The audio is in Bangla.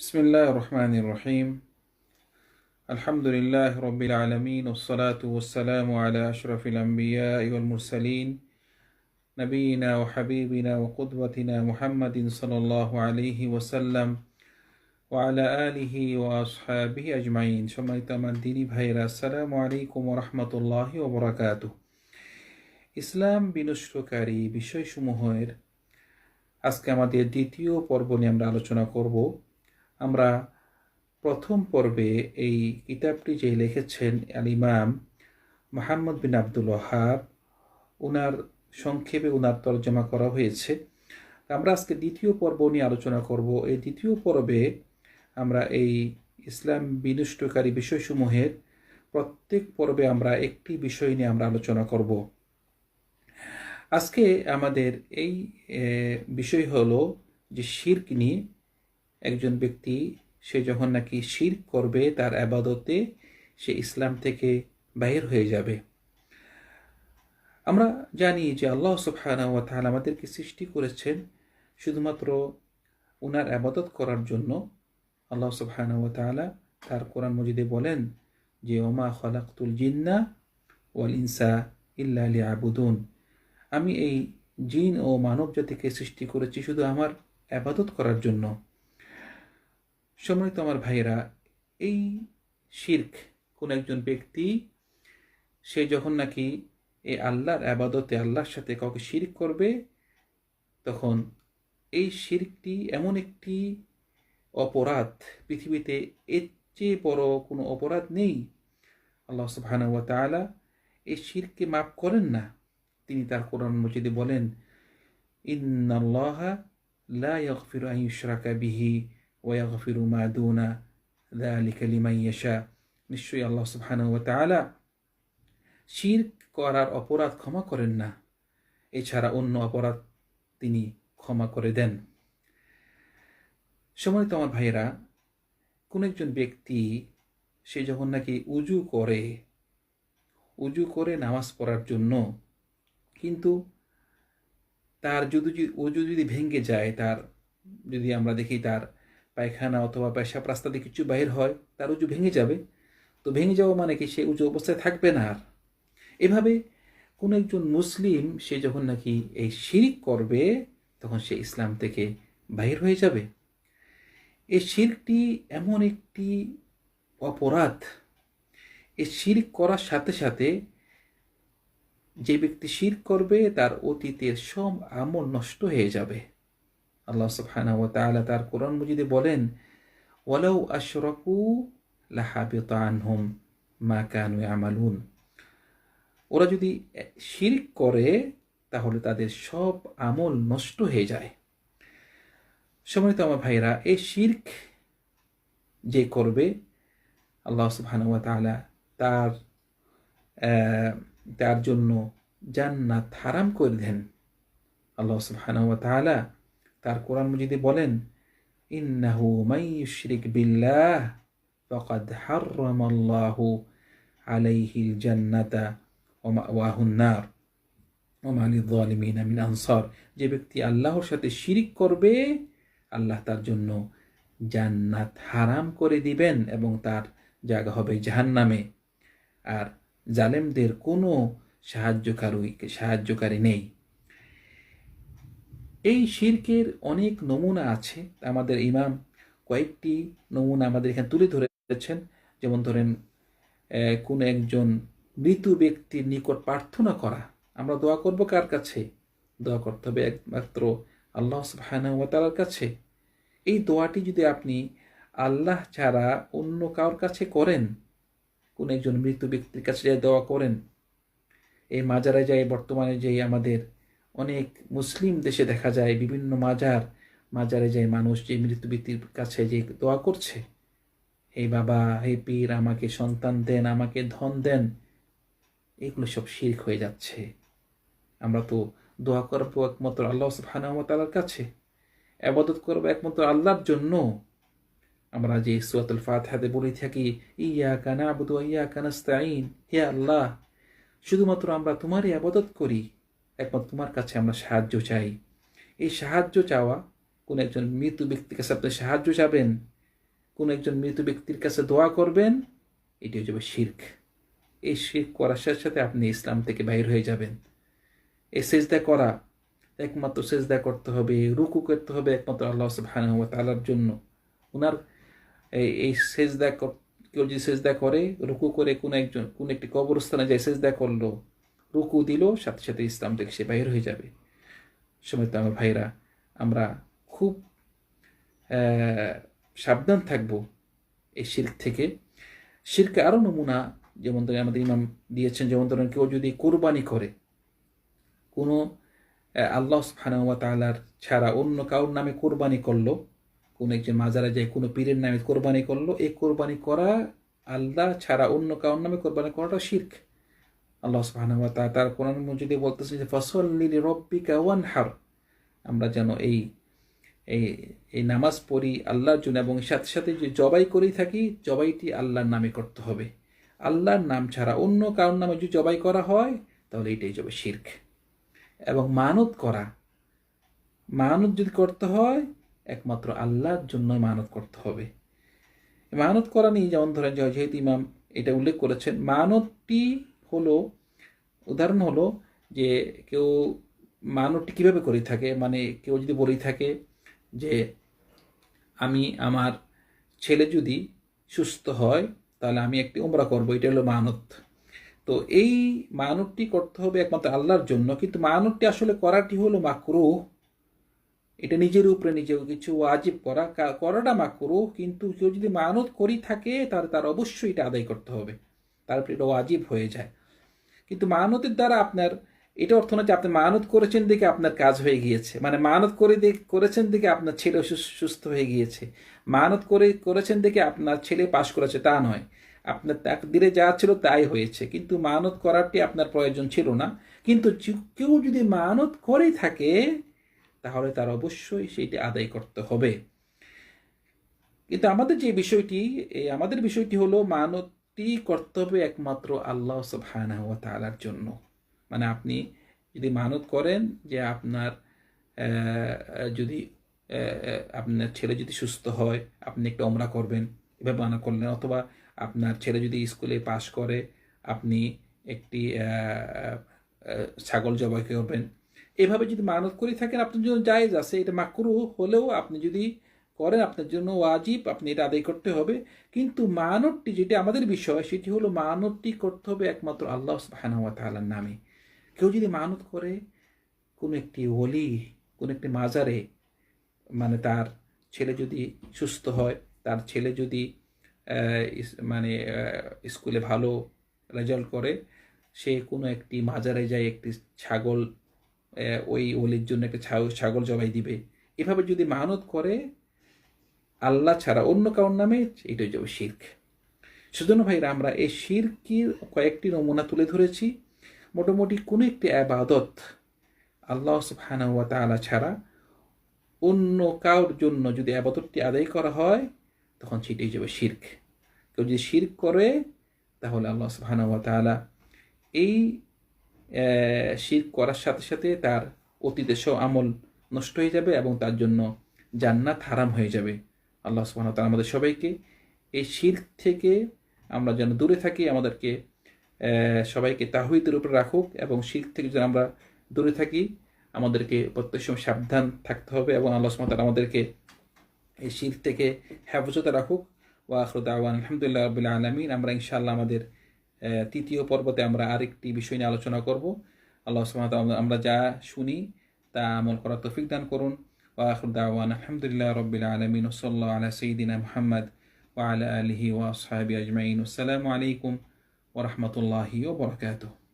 বিসমিল্লাহ রহমান রহিম আলহামদুলিল্লাহ রবিল আলমিন ওসলাত ওসালাম আলা আশরফিল আম্বিয়া ইউল মুরসালিন নবীনা ও হাবিবিনা ও কুদবতিনা মুহাম্মদিন সাল্লাহ আলিহি ওসাল্লাম ওয়ালা আলিহি ও আসহাবি আজমাইন সম্মানিত আমার দিনী ভাইরা আসসালামু আলাইকুম রহমতুল্লাহ ওবরাকাত ইসলাম বিনষ্টকারী বিষয়সমূহের, আজকে আমাদের দ্বিতীয় পর্ব নিয়ে আমরা আলোচনা করব। আমরা প্রথম পর্বে এই কিতাবটি যে লিখেছেন আল ইমাম মোহাম্মদ বিন আব্দুল ওহাব ওনার সংক্ষেপে ওনার তর্জমা করা হয়েছে। আমরা আজকে দ্বিতীয় পর্ব নিয়ে আলোচনা করব। এই দ্বিতীয় পর্বে আমরা এই ইসলাম বিনষ্টকারী বিষয়সমূহের প্রত্যেক পর্বে আমরা একটি বিষয় নিয়ে আমরা আলোচনা করব। আজকে আমাদের এই বিষয় হলো যে শির্ক নিয়ে একজন ব্যক্তি, সে যখন নাকি শির করবে, তার আবাদতে সে ইসলাম থেকে বাহির হয়ে যাবে। আমরা জানি যে আল্লাহ সুবহানা ওয়া আমাদেরকে সৃষ্টি করেছেন শুধুমাত্র উনার আবাদত করার জন্য। আল্লাহ সুবহানা ওয়া তাআলা তার কোরআন মজিদে বলেন যে, ওমা খলাকতুল জিন্না ওয়াল ইনসা ইল্লা আলী আবুদুন আমি এই জিন ও মানব জাতিকে সৃষ্টি করেছি শুধু আমার আবাদত করার জন্য। সম্মানিত আমার ভাইয়েরা, এই শির্ক কোন একজন ব্যক্তি, সে যখন নাকি এই আল্লাহর আবাদতে আল্লাহর সাথে কাউকে শির্ক করবে, তখন এই শির্কটি এমন একটি অপরাধ, পৃথিবীতে এর চেয়ে বড় কোনো অপরাধ নেই। আল্লাহ সুবহানাহু ওয়া তাআলা এই শিরকে মাফ করেন না। তিনি তার কোরআন মজিদে বলেন, ইন্নাল্লাহা লা ইয়াগফিরু আন ইউশরাকা বিহি। ওয়াগফিরু মা দুনা যালিকা লিমান ইয়াশা নিশ্চয়ই আল্লাহ সুবহানাহু ওয়া তাআলা শিরক করার অপরাধ ক্ষমা করেন না। এছাড়া অন্য অপরাধ তিনি ক্ষমা করে দেন। সময় আমার ভাইয়েরা, কোন একজন ব্যক্তি, সে যখন নাকি উজু করে উজু করে নামাজ পড়ার জন্য, কিন্তু তার যদি উজু যদি ভেঙে যায়, তার যদি আমরা দেখি তার পায়খানা অথবা পেশাব রাস্তা দিয়ে কিছু বাহির হয়, তার উঁচু ভেঙে যাবে। তো ভেঙে যাওয়া মানে কি? সে উঁচু অবস্থায় থাকবে না আর। এভাবে কোন একজন মুসলিম, সে যখন নাকি এই শিরিক করবে, তখন সে ইসলাম থেকে বাহির হয়ে যাবে। এই শিরকটি এমন একটি অপরাধ। এই শিরিক করার সাথে সাথে যে ব্যক্তি শির করবে, তার অতীতের সব আমল নষ্ট হয়ে যাবে। আল্লাহ সুবহানাহু ওয়া তাআলা তার কোরআন মজিদে বলেন, ওয়ালাউ আশরাকু লাহাবিত আনহুম মা কানু ইয়ামালুন। ওরা যদি শিরক করে, তাহলে তাদের সব আমল নষ্ট হয়ে যায়। সম্মানিত আমার ভাইরা এই শির্ক যে করবে, আল্লাহ সুবহানাহু ওয়া তাআলা তার তার জন্য জান্নাত হারাম করে দেন। আল্লাহ সুবহানাহু ওয়া তাআলা তার কোরআন মজিদে বলেন, ইন্নাহু মাইয়ুশরিক বিল্লাহ ফাকাদ হাররামাল্লাহু আলাইহিল জান্নাতা ওয়া মাওয়াহুন নার ওয়া মা লিয-যালিমিনা মিন আনসার। যে ব্যক্তি আল্লাহর সাথে শিরিক করবে, আল্লাহ তার জন্য জান্নাত হারাম করে দিবেন এবং তার জায়গা হবে জাহান্নামে। আর জালেমদের কোনো সাহায্যকারী সাহায্যকারী নেই। এই শির্কের অনেক নমুনা আছে। আমাদের ইমাম কয়েকটি নমুনা আমাদের এখানে তুলে ধরেছেন। যেমন ধরেন কোন একজন মৃত ব্যক্তির নিকট প্রার্থনা করা। আমরা দোয়া করব কার কাছে? দোয়া করতে হবে একমাত্র আল্লাহ সুবাহানার কাছে। এই দোয়াটি যদি আপনি আল্লাহ ছাড়া অন্য কারোর কাছে করেন, কোন একজন মৃত ব্যক্তির কাছে দোয়া করেন, এই মাজারে যাই বর্তমানে যেই আমাদের অনেক মুসলিম দেশে দেখা যায়, বিভিন্ন মাজার, মাজারে যায় মানুষ যে মৃত ব্যক্তির কাছে যে দোয়া করছে, হে বাবা, হে পীর, আমাকে সন্তান দেন, আমাকে ধন দেন, এগুলো সব শির্ক হয়ে যাচ্ছে। আমরা তো দোয়া করব একমাত্র আল্লাহ সুবহানাহু কাছে। আবাদত করব একমাত্র আল্লাহর জন্য। আমরা যে সুয়াতুল ফাতহাতে বলে থাকি ইয়া কানা আবুদু ইয়া কানাস্তাইন হে আল্লাহ, শুধুমাত্র আমরা তোমারই আবাদত করি। একমাত্র তোমার কাছে আমরা সাহায্য চাই। এই সাহায্য চাওয়া, কোন একজন মৃত ব্যক্তির কাছে আপনি সাহায্য চাবেন, কোনো একজন মৃত ব্যক্তির কাছে দোয়া করবেন, এটি হচ্ছে শির্ক। এই শির্ক করার সাথে সাথে আপনি ইসলাম থেকে বাইর হয়ে যাবেন। এই সেজদা করা একমাত্র সেজদা করতে হবে, রুকু করতে হবে একমাত্র আল্লাহ সুবহানাহু ওয়া জন্য। ওনার এই সেজদা কেউ যদি সেজদা করে, রুকু করে কোন একজন, কোন একটি কবরস্থানে যায় সেজদা করল রুকু দিল সাথে সাথে ইসলাম থেকে সে বাইর হয়ে যাবে। সময় আমার ভাইরা, আমরা খুব সাবধান থাকব এই শির্ক থেকে। শিরকে আরও নমুনা, যেমন ধরেন আমাদের ইমাম দিয়েছেন, যেমন ধরেন কেউ যদি কোরবানি করে, কোনো আল্লাহ সুবহানাহু ওয়া তাআলার ছাড়া অন্য কারোর নামে কোরবানি করল, কোনো একজন মাজারে যায়, কোনো পীরের নামে কোরবানি করল, এই কোরবানি করা আল্লাহ ছাড়া অন্য কারোর নামে কোরবানি করাটা শির্ক। আল্লাহ সুবহানাহু ওয়া তার কোরআন মজিদে বলতেছে যে, ফসল্লি লিরাব্বিকা ওয়ানহার আমরা যেন এই এই এই নামাজ পড়ি আল্লাহর জন্য এবং সাথে সাথে যে জবাই করেই থাকি, জবাইটি আল্লাহর নামে করতে হবে। আল্লাহর নাম ছাড়া অন্য কারোর নামে যদি জবাই করা হয়, তাহলে এটাই যাবে শির্ক। এবং মানত করা, মানত যদি করতে হয়, একমাত্র আল্লাহর জন্য মানত করতে হবে। মানত করা নিয়ে যেমন ধরেন যেহেতু ইমাম এটা উল্লেখ করেছেন, মানতটি হলো, উদাহরণ হলো যে কেউ মানতটি কীভাবে করে থাকে মানে কেউ যদি বলেই থাকে যে আমি আমার ছেলে যদি সুস্থ হয়, তাহলে আমি একটি উমরা করব এটা হলো মানত। তো এই মানতটি করতে হবে একমাত্র আল্লাহর জন্য, কিন্তু মানতটি আসলে করাটি হলো মাকরুহ। এটা নিজের উপরে নিজে কিছু ওয়াজিব করা করাটা মাকরুহ, কিন্তু কেউ যদি মানত করি থাকে, তাহলে তার অবশ্যই এটা আদায় করতে হবে। তারপরে এটা ওয়াজিব হয়ে যায়। কিন্তু মানতের দ্বারা আপনার এটা অর্থ না যে আপনি মানত করেছেন দেখে আপনার কাজ হয়ে গিয়েছে। মানে মানত করে করেছেন দেখে আপনার ছেলে সুস- সুস্থ হয়ে গিয়েছে। মানত করে, করেছেন দেখে আপনার ছেলে পাশ করেছে, তা নয়। আপনার তাকদিরে যা ছিল তাই হয়েছে। কিন্তু মানত করারটি আপনার প্রয়োজন ছিল না। কিন্তু কেউ যদি মানত করেই থাকে, তাহলে তার অবশ্যই সেইটি আদায় করতে হবে। কিন্তু আমাদের যে বিষয়টি আমাদের বিষয়টি হলো মানতটি করতে হবে একমাত্র আল্লাহ সুবহানাহু ওয়া তাআলার জন্য। মানে আপনি যদি মানত করেন যে আপনার যদি আপনার ছেলে যদি সুস্থ হয়, আপনি একটা ওমরা করবেন, এভাবে মানা করলেন। অথবা আপনার ছেলে যদি স্কুলে পাশ করে, আপনি একটি ছাগল জবাই করবেন। এভাবে যদি মানত করে থাকেন, আপনার জন্য জায়েজ আছে। এটা মাকরু হলেও আপনি যদি করেন, আপনার জন্য ওয়াজিব, আপনি এটা আদায় করতে হবে। কিন্তু মানতটি যেটা আমাদের বিষয়, সেটি হলো মানতটি করতে হবে একমাত্র আল্লাহ সুবহানাহু ওয়া তাআলার নামে। কেউ যদি মানত করে, কোনো একটি ওলি, কোনো একটি মাজারে মানে তার ছেলে যদি সুস্থ হয়, তার ছেলে যদি মানে স্কুলে ভালো রেজাল্ট করে, সে কোনো একটি মাজারে যায়, একটি ছাগল ওই ওলির জন্য একটা ছাগল জবাই দিবে। এভাবে যদি মানত করে আল্লাহ ছাড়া অন্য কারোর নামে এটাই যাবে শির্ক। সেজন্য ভাইরা, আমরা এই শিরকির কয়েকটি নমুনা তুলে ধরেছি। মোটামুটি কোনো একটি আবাদত আল্লাহ সুবহানাহু ওয়া তাআলা ছাড়া অন্য কারোর জন্য যদি আবাদতটি আদায় করা হয়, তখন সেটাই যাবে শির্ক। কেউ যদি শির্ক করে, তাহলে আল্লাহ সুবহানাহু ওয়া তাআলা এই শির্ক করার সাথে সাথে তার অতীতের আমল নষ্ট হয়ে যাবে এবং তার জন্য জান্নাত হারাম হয়ে যাবে। আল্লাহ সুবহানাহু ওয়া তাআলা আমাদের সবাইকে এই শির্ক থেকে আমরা যেন দূরে থাকি, আমাদেরকে সবাইকে তাহিদের উপরে রাখুক এবং শির্ক থেকে যেন আমরা দূরে থাকি, আমাদেরকে প্রত্যেক সময় সাবধান থাকতে হবে এবং আল্লাহ ওয়া আমাদেরকে এই শির্ক থেকে হেফাজতে রাখুক। ওয়া আখিরু দাওয়ান আলহামদুলিল্লাহ রাব্বিল আলামিন। আমরা ইনশাআল্লাহ আমাদের তৃতীয় পর্বতে আমরা আরেকটি বিষয় নিয়ে আলোচনা করব। আল্লাহ সুবহানাহু আমরা যা শুনি তা আমল করার তৌফিক দান করুন। ওয়া আখিরু দাওয়ান আলহামদুলিল্লাহ রাব্বিল আলামিন ওয়া সাল্লাল্লাহু আলা সাইয়্যিদিনা মুহাম্মদ ওয়া আলা আলিহি ওয়া আসহাবিহি আজমাইন আসসালামু আলাইকুম ওয়া রাহমাতুল্লাহি ওয়া বারাকাতুহু